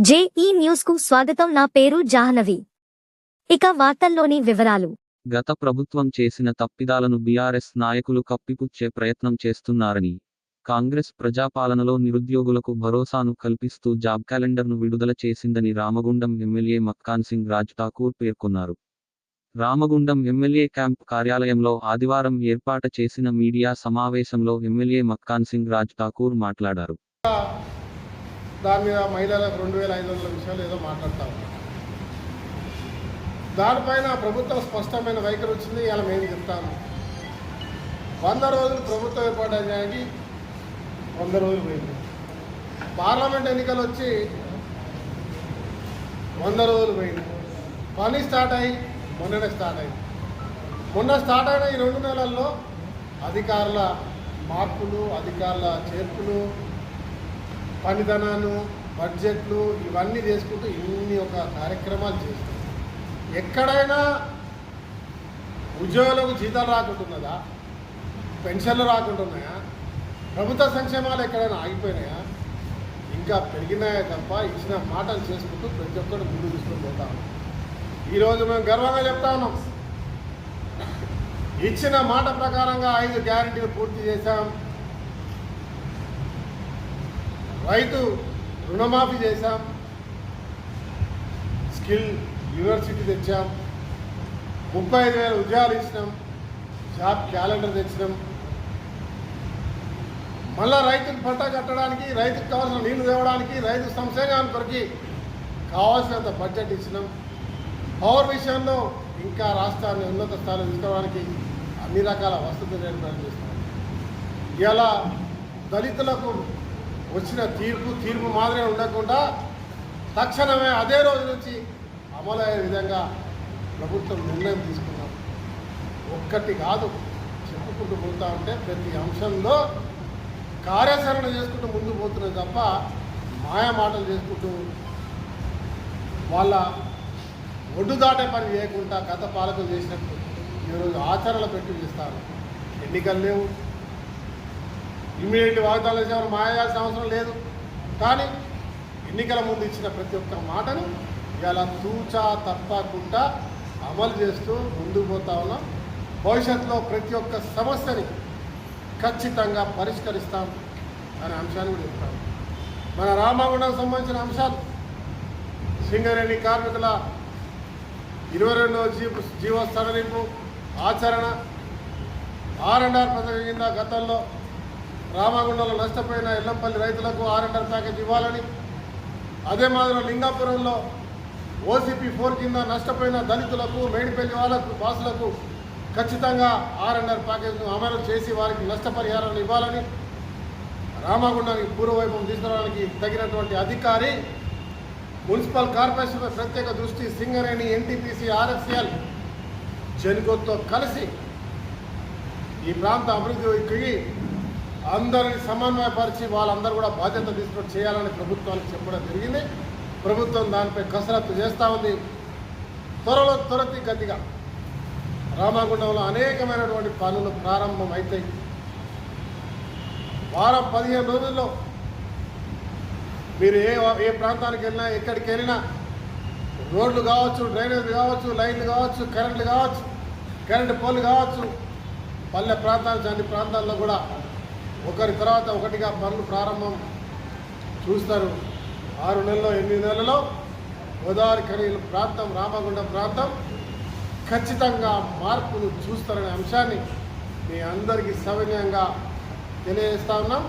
JEE న్యూస్కు స్వాగతం. నా పేరు జాహ్నవి. ఇక వార్తల్లోని వివరాలు. గత ప్రభుత్వం చేసిన తప్పిదాలను బీఆర్ఎస్ నాయకులు కప్పిపుచ్చే ప్రయత్నం చేస్తున్నారని కాంగ్రెస్ ప్రజాపాలనలో నిరుద్యోగులకు భరోసాను కల్పిస్తూ జాబ్ క్యాలెండర్ను విడుదల చేసిందని రామగుండం ఎమ్మెల్యే మక్కాన్ సింగ్ రాజ్ ఠాకూర్ పేర్కొన్నారు. రామగుండం ఎమ్మెల్యే క్యాంప్ కార్యాలయంలో ఆదివారం ఏర్పాటు చేసిన మీడియా సమావేశంలో ఎమ్మెల్యే మక్కాన్ సింగ్ రాజ్ ఠాకూర్ మాట్లాడారు. దాని మీద మహిళలకు రెండు వేల ఐదు వందల విషయాలు ఏదో మాట్లాడతా ఉన్నారు దానిపైన ప్రభుత్వం స్పష్టమైన వైఖరి వచ్చింది ఇలా మేము చెప్తాను వంద రోజులు ప్రభుత్వం ఏర్పడడానికి వంద రోజులు పోయింది. పార్లమెంట్ ఎన్నికలు వచ్చి వంద రోజులు పోయింది. పని స్టార్ట్ అయ్యి మొన్ననే స్టార్ట్ అయింది మొన్న స్టార్ట్ అయిన ఈ రెండు నెలల్లో అధికారుల మార్పులు అధికారుల చేర్పులు పనిధనాన్ని బడ్జెట్లు ఇవన్నీ చేసుకుంటూ ఇన్ని ఒక కార్యక్రమాలు చేస్తాం. ఎక్కడైనా ఉద్యోగులకు జీతాలు రాకుంటున్నదా? పెన్షన్లు రాకుంటున్నాయా? ప్రభుత్వ సంక్షేమాలు ఎక్కడైనా ఆగిపోయినాయా? ఇంకా పెరిగినాయా తప్ప ఇచ్చిన మాటలు చేసుకుంటూ ప్రతి ఒక్కరు ముందు తీసుకొని పోతా ఉన్నాం. ఈరోజు మేము గర్వంగా చెప్తా ఉన్నాం. ఇచ్చిన మాట ప్రకారంగా ఐదు గ్యారెంటీలు పూర్తి చేశాం. రైతు రుణమాఫీ చేశాం. స్కిల్ యూనివర్సిటీ తెచ్చాం. ముప్పై ఐదు వేల ఉద్యోగాలు ఇచ్చినాం. జాబ్ క్యాలెండర్ తెచ్చినాం. మళ్ళా రైతుకు పంట కట్టడానికి రైతుకు కావాల్సిన నీళ్ళు తేవడానికి రైతు సంక్షేమానికి కొరికి కావాల్సినంత బడ్జెట్ ఇచ్చినాం. పవర్ విషయంలో ఇంకా రాష్ట్రాన్ని ఉన్నత స్థాయిలో తీసుకోవడానికి అన్ని రకాల వసతులు ఏర్పాటు చేస్తున్నాం. ఇలా దళితులకు వచ్చిన తీర్పు తీర్పు మాదిరిగా ఉండకుండా తక్షణమే అదే రోజు నుంచి అమలయ్యే విధంగా ప్రభుత్వం నిర్ణయం తీసుకున్నాం ఒక్కటి కాదు చెప్పుకుంటూ పోతా ఉంటే ప్రతి అంశంలో కార్యాచరణ చేసుకుంటూ ముందు పోతున్నది తప్ప మాయా మాటలు చేసుకుంటూ వాళ్ళ ఒడ్డు దాటే పని చేయకుండా గత పాలకులు చేసినట్టు ఈరోజు ఆచరణ పెట్టి చేస్తారు. ఎన్నికలు లేవు. ఇమీడియట్ వాగ్దానాలు చేసేవారు మాయాల్సిన అవసరం లేదు. కానీ ఎన్నికల ముందు ఇచ్చిన ప్రతి ఒక్క మాటను ఇలా తూచా తప్పకుండా అమలు చేస్తూ ముందుకు పోతా ఉన్నాం. భవిష్యత్తులో ప్రతి ఒక్క సమస్యని ఖచ్చితంగా పరిష్కరిస్తాం అనే అంశాన్ని కూడా చెప్తాను. మన రామగుండం సంబంధించిన అంశాలు. సింగరేణి కార్మికుల ఇరవై రెండవ జీవ జీవ సడలింపు ఆచరణ. ఆర్ అండ్ ఆర్ పథకం కింద గతంలో రామగుండంలో నష్టపోయిన ఎల్లంపల్లి రైతులకు ఆర్ఎండర్ ప్యాకేజ్ ఇవ్వాలని అదే మాదిరిలో లింగాపురంలో ఓసీపీ ఫోర్ కింద నష్టపోయిన దళితులకు మేడిపల్లి వాళ్ళకు వాసులకు ఖచ్చితంగా ఆర్ ప్యాకేజ్ను అమలు చేసి వారికి నష్టపరిహారాన్ని ఇవ్వాలని రామగుండానికి పూర్వవైపు తీసుకురావడానికి తగినటువంటి అధికారి మున్సిపల్ కార్పొరేషన్పై ప్రత్యేక దృష్టి సింగరేణి ఎన్టీపీసీ ఆర్ఎఫ్సిఎల్ జనుకోతో కలిసి ఈ ప్రాంత అభివృద్ధికి అందరిని సమన్వయపరిచి వాళ్ళందరూ కూడా బాధ్యత తీసుకొని చేయాలని ప్రభుత్వానికి చెప్పడం జరిగింది. ప్రభుత్వం దానిపై కసరత్తు చేస్తూ ఉంది. త్వరలో త్వరతి గతిగా రామగుండంలో అనేకమైనటువంటి పనులు ప్రారంభం అవుతాయి వారం పదిహేను రోజుల్లో మీరు ఏ ఏ ప్రాంతానికి వెళ్ళినా ఎక్కడికి వెళ్ళినా రోడ్లు కావచ్చు డ్రైనేజ్ కావచ్చు లైన్లు కావచ్చు కరెంట్లు కావచ్చు కరెంటు పోలు కావచ్చు పల్లె ప్రాంతాలు అన్ని ప్రాంతాల్లో కూడా ఒకరి తర్వాత ఒకటిగా పనులు ప్రారంభం చూస్తారు. ఆరు నెలల్లో ఎనిమిది నెలల్లో గోదావరి ఖనీల ప్రాంతం రామగుండం ప్రాంతం ఖచ్చితంగా మార్పులు చూస్తారనే అంశాన్ని మీ అందరికీ సవినయంగా తెలియజేస్తా ఉన్నాం.